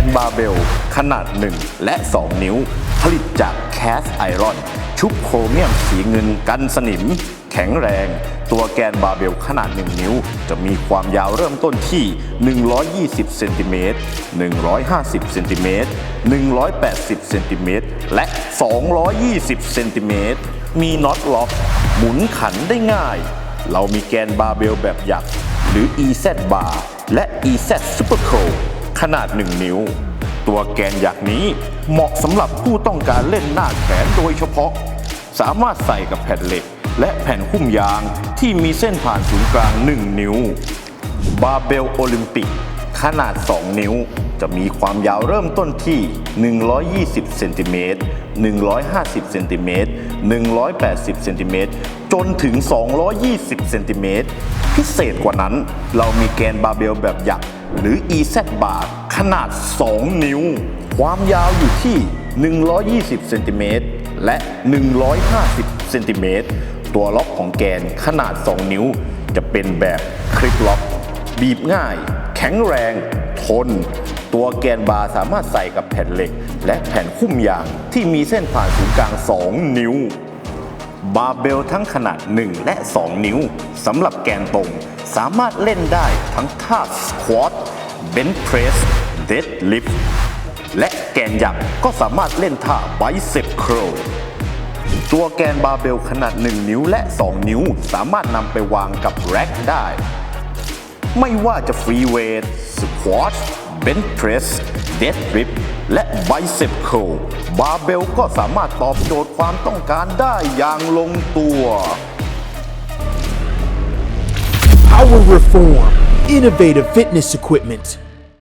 นบาเบล ขนาด 1 และ 2 นิ้ว ผลิตจากแคสไอรอน ชุบโครเมียมสีเงินกันสนิม แข็งแรง ตัวแกนบาเบลขนาด 1 นิ้ว จะมีความยาวเริ่มต้นที่ 120 เซนติเมตร 150 เซนติเมตร 180 เซนติเมตร และ 220 เซนติเมตร มีน็อตล็อก หมุนขันได้ง่าย เรามีแกนบาเบลแบบหยัก หรือ EZ bar และ EZ Super Curl ขนาด 1 นิ้ว ตัวแกนหยักนี้เหมาะสำหรับผู้ต้องการเล่นหน้าแขนโดยเฉพาะ สามารถใส่กับแผ่นเหล็ก และแผ่นหุ้มยางที่มีเส้นผ่านศูนย์กลาง 1 นิ้ว บาเบลโอลิมปิก ขนาด 2 นิ้ว จะมีความยาวเริ่มต้นที่ 120 เซนติเมตร 150 เซนติเมตร 180 เซนติเมตร จนถึง 220 เซนติเมตร พิเศษกว่านั้น เรามีแกนบาเบลแบบหยัก หรือ EZ bar ขนาด 2 นิ้ว ความยาวอยู่ที่ 120เซนติเมตรและ 150เซนติเมตรตัวล็อกของแกนขนาด 2 นิ้ว จะเป็นแบบคลิกล็อก บีบง่าย แข็งแรง ทน ตัวแกนบาร์สามารถใส่กับแผ่นเหล็ก และแผ่นหุ้มยางที่มีเส้นผ่านศูนย์กลาง 2 นิ้ว บาร์เบลทั้งขนาด 1 และ 2 นิ้วสำหรับแกนตรง สามารถเล่นได้ทั้งท่าสควอตเบน c ์เพรสเดดลิฟและแกนหยักก็สามารถเล่นท่าไบเซ็ปเคิลตัวแกนบาร์เบลขนาด 1 นิ้วและ 2 นิ้วสามารถนำไปวางกับแร็กได้ ไม่ว่าจะฟรีเวทสควอต เบน c ์เพรสเดดริปและ Bicep Curl บาร์เบลก็สามารถตอบโจทย์ความต้องการได้อย่างลงตัว Power Reform Innovative Fitness Equipment